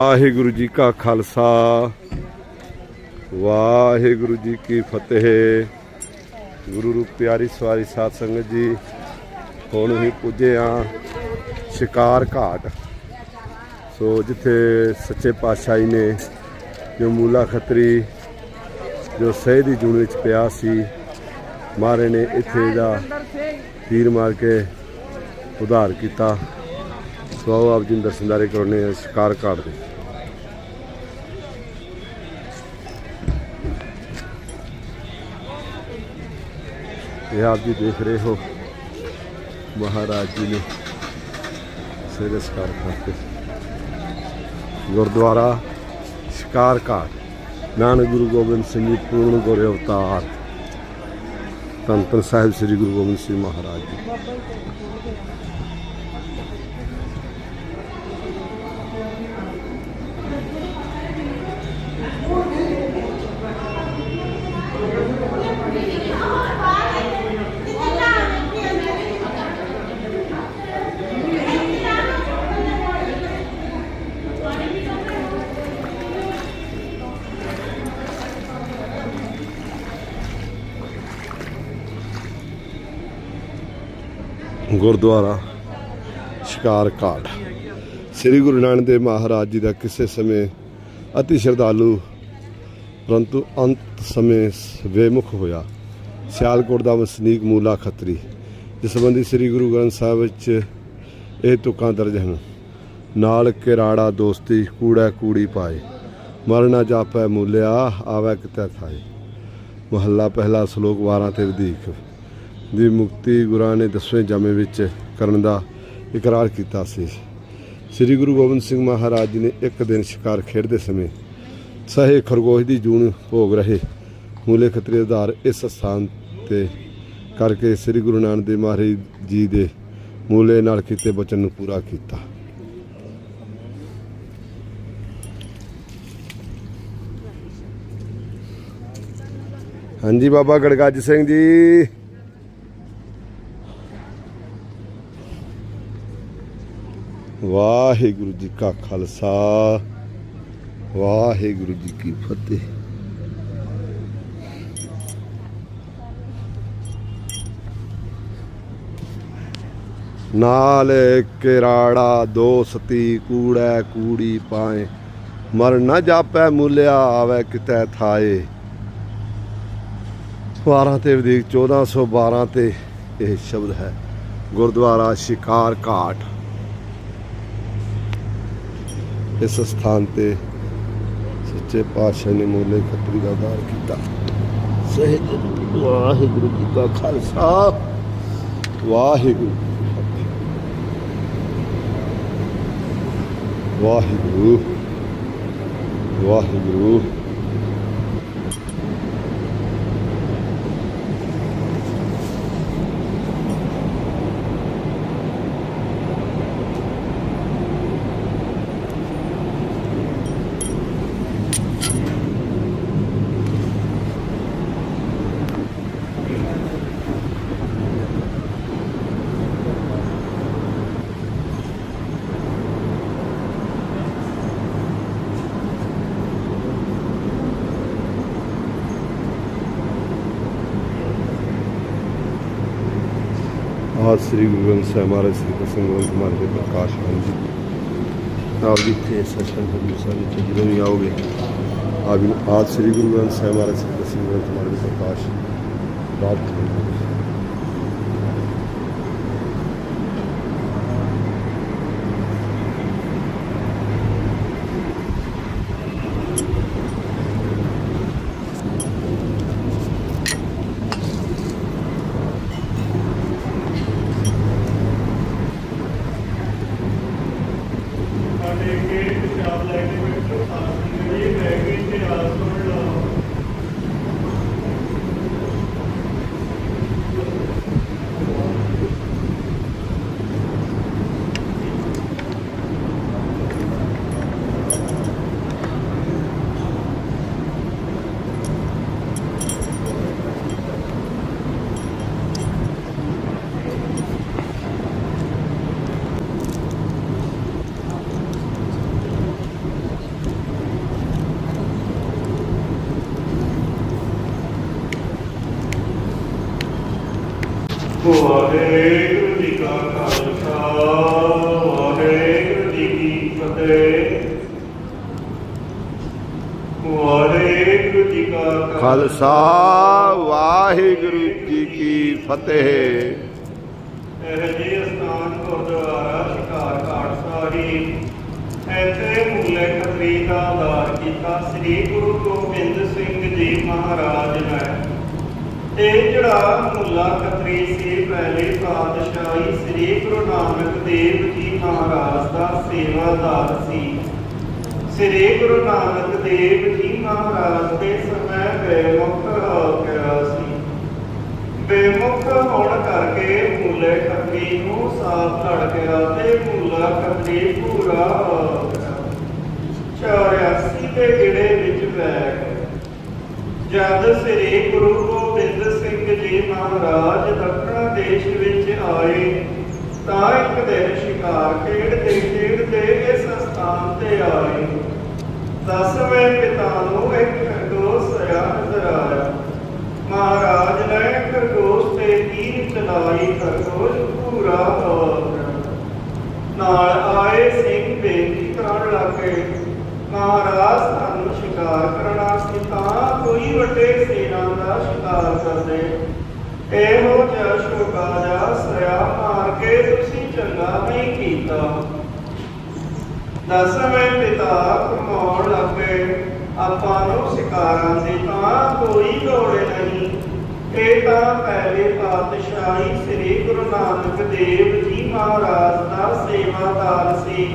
ਵਾਹਿਗੁਰੂ ਜੀ ਕਾ ਖਾਲਸਾ। ਵਾਹਿਗੁਰੂ ਜੀ ਕੀ ਫਤਿਹ। ਗੁਰੂ ਰੂਪ ਪਿਆਰੀ ਸਵਾਰੀ ਸਾਧ ਸੰਗਤ ਜੀ, ਹੁਣ ਹੀ ਪੁੱਜੇ ਆ ਸ਼ਿਕਾਰ ਘਾਟ। ਸੋ ਜਿੱਥੇ ਸੱਚੇ ਪਾਤਸ਼ਾਹ ਜੀ ਨੇ ਜੋ ਮੂਲਾ ਖੱਤਰੀ, ਜੋ ਸਹਿ ਦੀ ਜੂਨ ਵਿੱਚ ਪਿਆ ਸੀ, ਮਾਰੇ ਨੇ ਇੱਥੇ ਦਾ ਤੀਰ ਮਾਰ ਕੇ ਉਧਾਰ ਕੀਤਾ। ਸੋ ਆਪ ਜੀ ਨੂੰ ਦਰਸ਼ਨਦਾਰੇ ਕਰਾਉਣੇ ਆ ਸ਼ਿਕਾਰ ਘਾਟ ਦੇ। ਇਹ ਆਪ ਜੀ ਦੇਖ ਰਹੇ ਹੋ। ਮਹਾਰਾਜ ਜੀ ਨੇ ਸਵੇਰੇ ਸ਼ਿਕਾਰ ਕਰਦੇ ਗੁਰਦੁਆਰਾ, ਸ਼ਿਕਾਰ ਘਾਟ। ਨਾਨਕ ਗੁਰੂ ਗੋਬਿੰਦ ਸਿੰਘ ਜੀ ਪੂਰਨ ਗੁਰ ਅਵਤਾਰ। ਧੰਨ ਧੰਨ ਸਾਹਿਬ ਸ੍ਰੀ ਗੁਰੂ ਗੋਬਿੰਦ ਸਿੰਘ ਮਹਾਰਾਜ ਜੀ। ਗੁਰਦੁਆਰਾ ਸ਼ਿਕਾਰ ਘਾਟ ਸ੍ਰੀ ਗੁਰੂ ਨਾਨਕ ਦੇਵ ਮਹਾਰਾਜ ਜੀ ਦਾ ਕਿਸੇ ਸਮੇਂ ਅਤੀ ਸ਼ਰਧਾਲੂ, ਪਰੰਤੂ ਅੰਤ ਸਮੇਂ ਵੇਮੁਖ ਹੋਇਆ। ਸਿਆਲਕੋਟ ਦਾ ਵਸਨੀਕ ਮੂਲਾ ਖੱਤਰੀ, ਜਿਸ ਸੰਬੰਧੀ ਸ੍ਰੀ ਗੁਰੂ ਗ੍ਰੰਥ ਸਾਹਿਬ ਵਿੱਚ ਇਹ ਤੁਕਾਂ ਦਰਜ ਹਨ। ਨਾਲ ਕਿਰਾੜਾ ਦੋਸਤੀ, ਕੂੜਾ ਕੂੜੀ ਪਾਏ। ਮਰਨਾ ਜਾਪੈ ਮੂਲਿਆ, ਆਵੈ ਕਿਤੈ ਥਾਏ। ਮਹੱਲਾ ਪਹਿਲਾ ਸ਼ਲੋਕ 12 ਤੇ ਵਧੇਕ। ਦੀ ਮੁਕਤੀ ਗੁਰਾਂ ਨੇ ਦਸਵੇਂ ਜਾਮੇ ਵਿੱਚ ਕਰਨ ਦਾ ਇਕਰਾਰ ਕੀਤਾ ਸੀ। ਸ੍ਰੀ ਗੁਰੂ ਗੋਬਿੰਦ ਸਿੰਘ ਮਹਾਰਾਜ ਜੀ ਨੇ ਇੱਕ ਦਿਨ ਸ਼ਿਕਾਰ ਖੇਡਦੇ ਸਮੇਂ ਸਹੇ ਖਰਗੋਸ਼ ਦੀ ਜੂਨ ਭੋਗ ਰਹੇ ਮੂਲੇ ਖਤਰੇ ਆਧਾਰ ਇਸ ਸਥਾਨ ਤੇ ਕਰਕੇ ਸ੍ਰੀ ਗੁਰੂ ਨਾਨਕ ਦੇਵ ਮਹਾਰਾਜ ਜੀ ਦੇ ਮੂਲੇ ਨਾਲ ਕੀਤੇ ਬਚਨ ਨੂੰ ਪੂਰਾ ਕੀਤਾ। ਹਾਂਜੀ ਬਾਬਾ ਗੜਗੱਜ ਸਿੰਘ ਜੀ। ਵਾਹਿਗੁਰੂ ਜੀ ਕਾ ਖਾਲਸਾ, ਵਾਹਿਗੁਰੂ ਜੀ ਕੀ ਫਤਿਹ। ਨਾਲ ਕਿਰਾੜਾ ਦੋਸਤੀ ਕੂੜੈ ਕੂੜੀ ਪਾਏ, ਮਰ ਨਾ ਜਾਪੈ ਮੁਲਿਆ ਆਵੇ ਕਿਤੈ ਥਾਏ। 12 ਤੇ ਵਧੇਕ 1412 ਤੇ ਇਹ ਸ਼ਬਦ ਹੈ, ਗੁਰਦੁਆਰਾ ਸ਼ਿਕਾਰ ਘਾਟ। ਇਸ ਸਥਾਨ ਤੇ ਸੱਚੇ ਪਾਤਸ਼ਾਹ ਨੇ ਮੋਲੇ ਖੱਤਰੀ ਦਾ ਉਦਾਰ ਕੀਤਾ। ਸਹਿਜ ਵਾਹਿਗੁਰੂ ਜੀ ਕਾ ਖਾਲਸਾ। ਵਾਹਿਗੁਰੂ ਜੀ ਵਾਹਿਗੁਰੂ। ਵਾਹਿਗੁਰੂ। श्री गुरुग्रंथ साहब महाराज श्री कृष्ण ग्रंथ कुमार के प्रकाश हाँ जी आप दिखते हैं सचखंड सारे जिधर भी आओगे ਵਿੱਚ ਜਦੋਂ ਸ੍ਰੀ ਗੁਰੂ ਗ੍ਰੰਥ ਸਾਹਿਬ ਮਹਾਰਾਜ ਸ੍ਰੀ ਗ੍ਰੰਥ ਮਹਾਰਾਜ ਪ੍ਰਕਾਸ਼ ਪ੍ਰਾਪਤ ਹੋਣਗੇ ਵਾਹਿਗੁਰੂ ਜੀ ਕਾ ਖਾਲਸਾ ਵਾਹਿਗੁਰੂ ਜੀ ਕੀ ਫਤਿਹ। ਵਾਹਿਗੁਰੂ ਜੀ ਕਾ ਖਾਲਸਾ ਵਾਹਿਗੁਰੂ ਜੀ ਕੀ ਫਤਿਹ ਇਹ ਜੀ ਅਸਥਾਨ ਗੁਰਦੁਆਰਾ ਸ਼ਿਕਾਰ ਘਾਟ ਸਾਹਿਬ ਇੱਥੇ ਮੂਲੇ ਖਤਰੀ ਦਾ ਆਧਾਰ ਕੀਤਾ ਸ੍ਰੀ ਗੁਰੂ ਗੋਬਿੰਦ ਸਿੰਘ ਜੀ ਮਹਾਰਾਜ ਨੇ ਇਹ ਜਿਹੜਾ ਮੁੱਲਾ ਖੱਤਰੀ ਸੀ ਪਹਿਲੇ ਪਾਤਸ਼ਾਹੀ ਸ੍ਰੀ ਗੁਰੂ ਨਾਨਕ ਦੇਵ ਜੀ ਮਹਾਰਾਜ ਦਾ ਸੇਵਾਦਾਰ ਸੀ। ਸ੍ਰੀ ਗੁਰੂ ਨਾਨਕ ਦੇਵ ਜੀ ਮਹਾਰਾਜ ਦੇ ਸਮੇਂ ਬੇਮੁਖ ਹੋ ਗਿਆ ਸੀ। ਬੇਮੁਖ ਹੋਣ ਕਰਕੇ ਮੁੱਲੇ ਖੱਤਰੀ ਨੂੰ ਸਾਥ ਲੜ ਗਿਆ ਤੇ ਮੁੱਲਾ ਖੱਤਰੀ ਪੂਰਾ ਹੋ ਗਿਆ। 84 ਦੇ ਗਿੜੇ ਵਿੱਚ ਪੈ ਗਿਆ। ਜਦ ਸ੍ਰੀ ਗੁਰੂ ਗੋਬਿੰਦ ਸਿੰਘ ਜੀ ਮਹਾਰਾਜ ਦੱਖਣ ਦੇਸ਼ ਵਿੱਚ ਆਏ, ਤਾਂ ਇੱਕ ਦਿਨ ਸ਼ਿਕਾਰ ਖੇਡਦੇ ਖੇਡਦੇ ਇਸ ਸਥਾਨ ਤੇ ਆਏ। ਦਸਵੇਂ ਪਿਤਾ ਨੂੰ ਇੱਕ ਖਰਗੋਸ਼ ਸਿਆ ਨਜ਼ਰ ਆਇਆ। ਮਹਾਰਾਜ ਨੇ ਖਰਗੋਸ਼ ਤੇ ਤੀਰ ਚਲਾਈ ਖਰਗੋਸ਼ ਪੂਰਾ ਹੋ ਨਾਲ ਆਏ ਸਿੰਘ ਬੇਨਤੀ ਕਰਨ ਲੱਗੇ, ਮਹਾਰਾਜ, ਸਾਨੂੰ ਸ਼ਿਕਾਰ ਕਰਨਾ ਸੀ, ਤਾਂ ਕੋਈ ਵੱਡੇ ਸੇਨਾ ਦਾ ਸ਼ਿਕਾਰ ਕਰਦੇ ਇਹੋ ਜਿਹਾ ਸ਼ੋਕਾ ਜਾ ਮਾਰ ਕੇ ਤੁਸੀਂ ਚੰਗਾ ਨਹੀਂ ਕੀਤਾ। ਦਸਵੇਂ ਪਿਤਾ ਕਮਾਉਣ ਲੱਗੇ, ਆਪਾਂ ਨੂੰ ਸ਼ਿਕਾਰਾਂ ਦੀ ਤਾਂ ਕੋਈ ਲੋੜ ਨਹੀਂ। ਇਹ ਤਾਂ ਪਹਿਲੇ ਪਾਤਸ਼ਾਹੀ ਸ੍ਰੀ ਗੁਰੂ ਨਾਨਕ ਦੇਵ ਜੀ ਮਹਾਰਾਜ ਦਾ ਸੇਵਾਦਾਰ ਸੀ,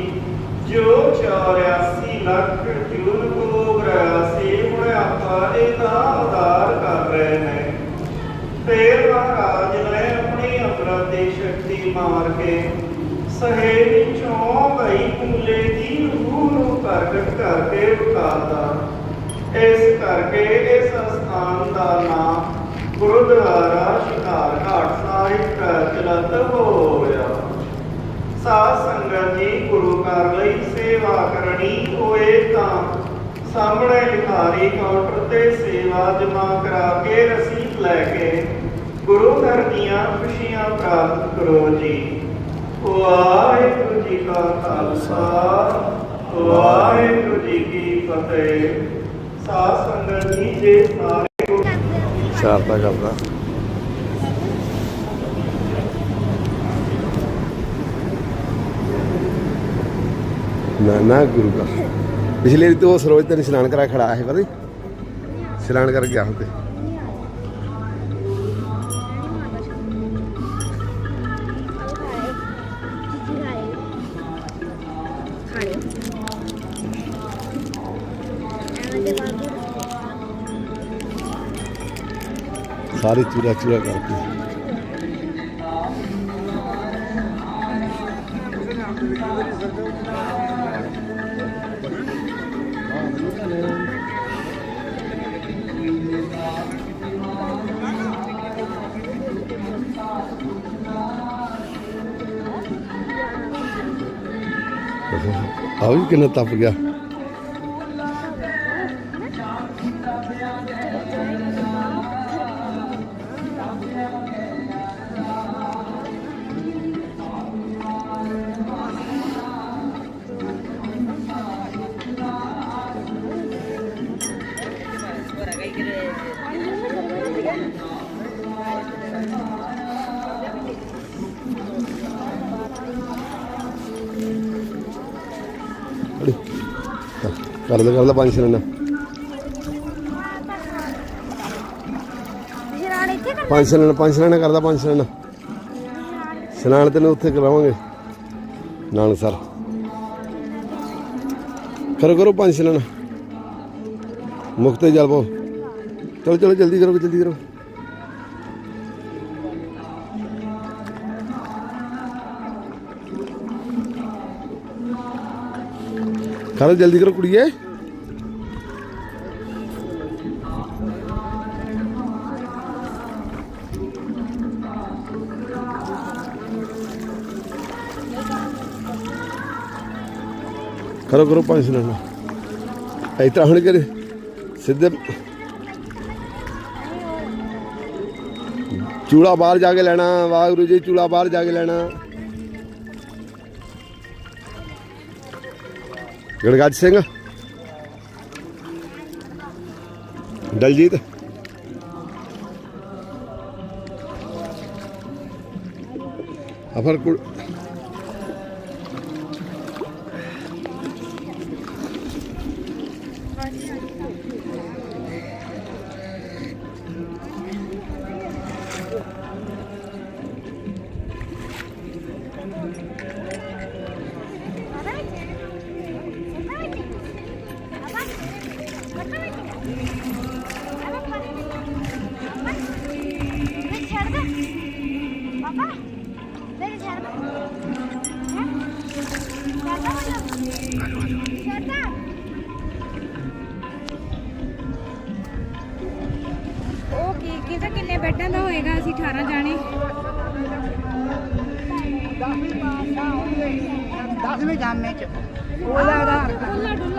ਜੋ 84 ਲੱਖ ਜੂਨ ਭੋਗ ਰਿਹਾ ਸੀ। ਹੁਣ ਆਪਾਂ ਇਹਦਾ ਉਦਾਰ ਕਰ ਰਹੇ ਨੇ ਫੇਰ ਮਹਾਰਾਜ ਨੇ ਆਪਣੀ ਅਮਰਤ ਦੀ ਸ਼ਕਤੀ ਮਾਰ ਕੇ ਸਹੇ ਵਿੱਚੋਂ ਭਈ ਮੂਲੇ ਦੀ ਰੂਹ ਨੂੰ ਪ੍ਰਗਟ ਕਰਕੇ ਵਿਖਾਤਾ ਇਸ ਕਰਕੇ ਇਸ ਸਥਾਨ ਦਾ ਨਾਮ ਗੁਰਦੁਆਰਾ ਸ਼ਿਕਾਰ ਘਾਟ ਸਾਹਿਬ ਪ੍ਰਚਲਿਤ ਹੋਇਆ ਸਾਧ ਸੰਗਤ ਜੀ ਗੁਰੂ ਘਰ ਲਈ ਸੇਵਾ ਕਰਨੀ ਹੋਏ ਤਾਂ ਸਾਹਮਣੇ ਲਿਖਾਰੀ ਕਾਊਂਟਰ ਤੇ ਸੇਵਾ ਜਮਾ ਕਰਾ ਕੇ ਰਸੀਦ ਲੈ ਕੇ ਗੁਰੂ ਘਰ ਦੀਆਂ ਖੁਸ਼ੀਆਂ ਪ੍ਰਾਪਤ ਕਰੋ ਜੀ। ਵਾਹਿਗੁਰੂ ਜੀ ਕਾ ਖਾਲਸਾ, ਵਾਹਿਗੁਰੂ ਜੀ ਕੀ ਫਤਿਹ। ਸਾਧ ਸੰਗਤ ਜੀ ਜੇ ਸਾਰੇ ਗੁਰੂ ਕਰਦਾ। ਨਾ ਨਾ, ਗੁਰੂ ਦਾ ਪਿਛਲੇ ਰੀ ਤੋਂ ਸਰੋਜ ਤੇ ਇਸ਼ਨਾਨ ਕਰਾ ਖੜਾ ਹੈ ਪਤਾ ਇਸ਼ਨਾਨ ਕਰ ਗਿਆ ਹੁੰਦੇ ਸਾਰੇ ਚੂਰਾ ਚੂਰਾ ਕਰਕੇ। ਆ ਵੀ ਕਿੰਨਾ ਤਪ ਗਿਆ। ਅੜੀ ਕਰ ਲੈ ਕਰ ਲੈ ਪੰਜ ਛੇ ਪੰਜ ਛੇ ਪੰਜ ਛੇ ਕਰਦਾ ਪੰਜ ਛੇ ਨਾ ਤੈਨੂੰ ਉੱਥੇ ਕਰਾਵਾਂਗੇ ਨਾਨਕ ਸਰ ਕਰੋ ਕਰੋ ਪੰਜ ਛੇ ਨਾ ਮੁਕਤੇ ਜਲ ਪਾਓ ਚਲੋ ਚਲੋ ਜਲਦੀ ਕਰੋ ਜਲਦੀ ਕਰੋ ਕਰੋ ਜਲਦੀ ਕਰੋ ਕੁੜੀਏ ਕਰੋ ਕਰੋ ਪੰਜ ਨਾ ਇਸ ਤਰ੍ਹਾਂ ਹੁਣ ਕਰੇ, ਸਿੱਧੇ। ਚੂੜਾ ਬਾਹਰ ਜਾ ਕੇ ਲੈਣਾ, ਵਾਹਿਗੁਰੂ ਜੀ ਚੂੜਾ ਬਾਹਰ ਜਾ ਕੇ ਲੈਣਾ। ਗੜਗੱਜ ਸਿੰਘ। ਦਲਜੀਤ। ਅਫਰ ਕਿੰਨੇ ਦਾ ਹੋਏਗਾ ਅਸੀਂ 18 ਜਾਣੇ। ਦਸਵੇਂ ਜਾਮੇ ਚ। ਉਹਦਾ ਆਧਾਰ ਡੁੱਲਾ